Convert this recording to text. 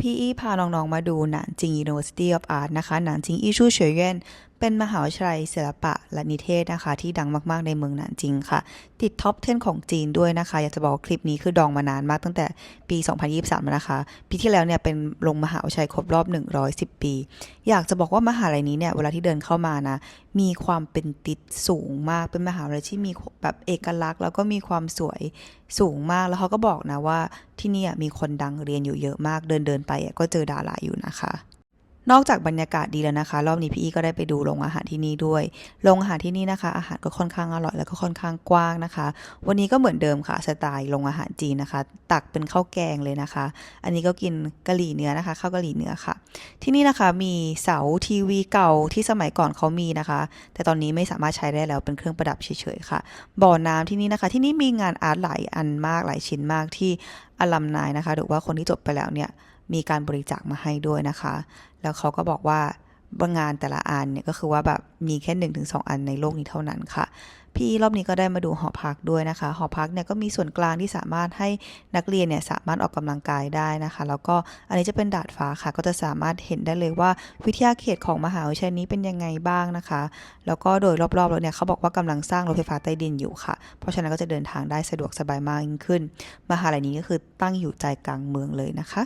พี่อี้พาน้องๆมาดูหนานจิง University of Art นะคะหนานจิงอี้ชู่เฉยเย่น เป็นมหาวิทยาลัยศิลปะและนิเทศนะคะ ที่ดังมากๆในเมืองหนานจิงค่ะ ติดท็อป 10 ของจีนด้วยนะคะ อยากจะบอกคลิปนี้คือดองมานานมากตั้งแต่ปี 2023แล้วนะคะ ปีที่แล้วเนี่ยเป็นลงมหาวิทยาลัยครบรอบ 110 ปี อยากจะบอกว่ามหาลัยนี้เนี่ยเวลาที่เดินเข้ามานะ มีความเป็นติดสูงมาก เป็นมหาวิทยาลัยที่มีแบบเอกลักษณ์ แล้วก็มีความสวยสูงมาก แล้วเขาก็บอกนะว่าที่นี่มีคนดังเรียนอยู่เยอะมาก เดินเดินๆไปก็เจอดาราอยู่นะคะ นอกจากบรรยากาศดีแล้วนะคะ รอบนี้พี่อีก็ได้ไปดูโรงอาหารที่นี่ด้วยโรงอาหารที่นี่นะคะ อาหารก็ค่อนข้างอร่อยแล้วก็ค่อนข้างกว้างนะคะ วันนี้ก็เหมือนเดิมค่ะสไตล์โรงอาหารจีนนะคะ ตักเป็นข้าวแกงเลยนะคะ อันนี้ก็กินกะหรี่เนื้อนะคะข้าวกะหรี่เนื้อค่ะ ที่นี่นะคะมีเสาทีวีเก่าที่สมัยก่อนเขามีนะคะ แต่ตอนนี้ไม่สามารถใช้ได้แล้วเป็นเครื่องประดับเฉยๆค่ะ บ่อน้ำที่นี่นะคะ ที่นี่มีงานอาร์ตหลายอันมากหลายชิ้นมากที่อลัมนายนะคะ หรือว่าคนที่จบไปแล้วเนี่ย มีการบริจาคมาให้ด้วยนะคะ แล้วเขาก็บอกว่าบางงานแต่ละอันเนี่ยก็คือว่าแบบมีแค่1นถึงสอันในโลกนี้เท่านั้นค่ะ พี่รอบนี้ก็ได้มาดูหอพักด้วยนะคะ หอพักเนี่ยก็มีส่วนกลางที่สามารถให้นักเรียนเนี่ยสามารถออกกำลังกายได้นะคะ แล้วก็อันนี้จะเป็นดาดฟ้าค่ะ ก็จะสามารถเห็นได้เลยว่าวิทยาเขตของมหาวิทยาลัยนี้เป็นยังไงบ้างนะคะ แล้วก็โดยรอบๆแล้วเนี่ยเขาบอกว่ากำลังสร้างรถไฟฟ้าใต้ดินอยู่ค่ะ เพราะฉะนั้นก็จะเดินทางได้สะดวกสบายมากยิ่งขึ้น มหาลัยนี้ก็คือตั้งอยู่ใจกลางเมืองเลยนะคะ